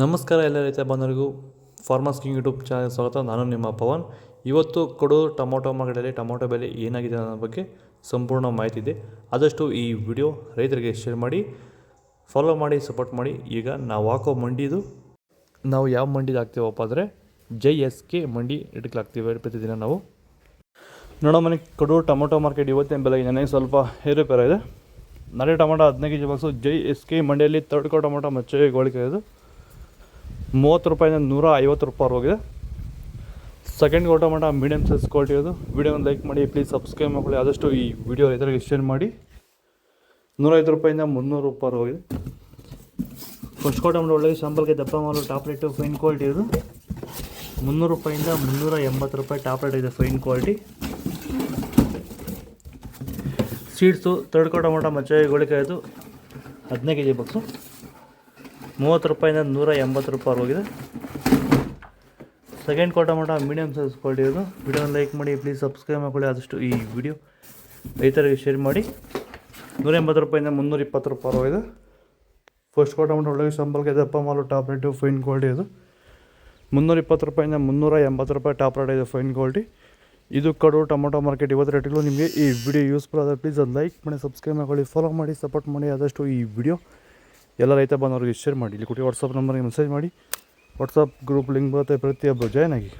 ನಮಸ್ಕಾರ ಎಲ್ಲ ರೈತ ಬಂದವರಿಗೂ ಫಾರ್ಮರ್ಸ್ ಕಿಂಗ್ ಯೂಟ್ಯೂಬ್ ಚಾನಲ್ ಸ್ವಾಗತ. ನಾನು ನಿಮ್ಮ ಪವನ್. ಇವತ್ತು ಕೊಡೋ ಟೊಮೊಟೊ ಮಾರ್ಕೆಟಲ್ಲಿ ಟೊಮೊಟೊ ಬೆಲೆ ಏನಾಗಿದೆ ಅನ್ನೋ ಬಗ್ಗೆ ಸಂಪೂರ್ಣ ಮಾಹಿತಿ ಇದೆ. ಆದಷ್ಟು ಈ ವಿಡಿಯೋ ರೈತರಿಗೆ ಶೇರ್ ಮಾಡಿ ಫಾಲೋ ಮಾಡಿ ಸಪೋರ್ಟ್ ಮಾಡಿ. ಈಗ ನಾವು ಹಾಕೋ ಮಂಡಿದು ನಾವು ಯಾವ ಮಂಡಿದು ಹಾಕ್ತೀವಪ್ಪ ಅಂದರೆ ಜೈ ಎಸ್ ಕೆ ಮಂಡಿ ರೇಟ್ಗೆ ಹಾಕ್ತೀವಿ ಪ್ರತಿದಿನ ನಾವು. ನೋಡೋ ಮನೆ ಕೊಡೋ ಟೊಮೊಟೊ ಮಾರ್ಕೆಟ್ ಇವತ್ತಿನ ಬೆಲೆ ನನಗೆ ಸ್ವಲ್ಪ ಏರುಪೇರ ಇದೆ ನಾಳೆ ಟೊಮೊಟೊ ಹದಿನೈದು K G box Jai S K ಮಂಡಿಯಲ್ಲಿ ತರ್ಡ್ಕೋ ಟೊಮೊಟೊ ಮಚ್ಚೆ ಗೋಳಿಕೆ ಇದು ಮೂವತ್ತು ರೂಪಾಯಿಂದ ನೂರ ಐವತ್ತು ರೂಪಾಯಿ ಹೋಗಿದೆ. ಸೆಕೆಂಡ್ ಗೋ ಮಟ್ಟ ಮೀಡಿಯಮ್ ಸೈಜ್ ಕ್ವಾಲಿಟಿ ಅದು ವಿಡಿಯೋನ ಲೈಕ್ ಮಾಡಿ ಪ್ಲೀಸ್ ಸಬ್ಸ್ಕ್ರೈಬ್ ಮಾಡ್ಕೊಳ್ಳಿ. ಆದಷ್ಟು ಈ ವಿಡಿಯೋ ಇದ್ರಾಗ ಶೇರ್ ಮಾಡಿ. ನೂರೈವತ್ತು ರೂಪಾಯಿಂದ ಮುನ್ನೂರು ರೂಪಾಯಿ ಹೋಗಿದೆ. ಫಸ್ಟ್ ಕೋಟ ಟೊಮೊಟೊ ಒಳ್ಳೆ ಶಾಂಪಲ್ಗೆ ದಪ್ಪ ಮಾಲು ಟಾಪ್ ರೇಟು ಫೈನ್ ಕ್ವಾಲಿಟಿ ಇದು ಮುನ್ನೂರು ರೂಪಾಯಿಂದ ಮುನ್ನೂರ ಎಂಬತ್ತು ರೂಪಾಯಿ ಟಾಪ್ ರೇಟ್ ಇದೆ ಫೈನ್ ಕ್ವಾಲಿಟಿ ಸೀಡ್ಸು ತರ್ಡ್ ಕೋಟ ಟೊಮೊಟೊ ಮಚ್ಚೆ, ಗೋಳಿಕಾಯ್ದು ಹದಿನೈದು ಕೆ ಜಿ ಬಾಕ್ಸು ಮೂವತ್ತು ರೂಪಾಯಿಂದ ನೂರ ಎಂಬತ್ತು ರೂಪಾಯಿ ಹೋಗಿದೆ. ಸೆಕೆಂಡ್ ಕೋಟ ಮಾಡ ಮೀಡಿಯಮ್ ಸೈಜ್ ಕ್ವಾಲಿಟಿ ಇರೋದು. ವಿಡಿಯೋನ ಲೈಕ್ ಮಾಡಿ ಪ್ಲೀಸ್ ಸಬ್ಸ್ಕ್ರೈಬ್ ಮಾಡ್ಕೊಳ್ಳಿ. ಆದಷ್ಟು ಈ ವಿಡಿಯೋ ರೈತರಿಗೆ ಶೇರ್ ಮಾಡಿ. ನೂರ ಎಂಬತ್ತು ರೂಪಾಯಿಂದ ಮುನ್ನೂರ ಇಪ್ಪತ್ತು ರೂಪಾಯಿ ಹೋಗಿದೆ ಫಸ್ಟ್ ಕೋಟ ಮಾಡಿ ಒಳಗೆ ಸಂಬಳಕ್ಕೆ ದಪ್ಪ ಮಾಲು ಟಾಪ್ ರೇಟು ಫೈನ್ ಕ್ವಾಲಿಟಿ ಇದು. ಮುನ್ನೂರ ಇಪ್ಪತ್ತು ರೂಪಾಯಿಂದ ಮುನ್ನೂರ ಎಂಬತ್ತು ರೂಪಾಯಿ ಟಾಪ್ ರೇಟ್ ಇದೆ ಫೈನ್ ಕ್ವಾಲಿಟಿ ಇದು ಕಡು ಟೊಮೊಟೊ ಮಾರ್ಕೆಟ್ ಇವತ್ತು ರೇಟ್ಗಳು ನಿಮಗೆ ಈ ವಿಡಿಯೋ ಯೂಸ್ಫುಲ್ ಆದರೆ ಪ್ಲೀಸ್ ಅದು ಲೈಕ್ ಮಾಡಿ ಸಬ್ಸ್ಕ್ರೈಬ್ ಮಾಡ್ಕೊಳ್ಳಿ. ಫಾಲೋ ಮಾಡಿ ಸಪೋರ್ಟ್ ಮಾಡಿ. ಆದಷ್ಟು ಈ ವಿಡಿಯೋ ಎಲ್ಲ ರೈತ ಬಂದವರಿಗೆ ಶೇರ್ ಮಾಡಿ. ಇಲ್ಲಿ ಕೊಟ್ಟು ವಾಟ್ಸಪ್ ನಂಬರ್ಗೆ ಮೆಸೇಜ್ ಮಾಡಿ. ವಾಟ್ಸಪ್ ಗ್ರೂಪ್ ಲಿಂಕ್ ಬರುತ್ತೆ. ಪ್ರತಿಯೊಬ್ಬರು ಜಾಯ್ನ್ ಆಗಿ.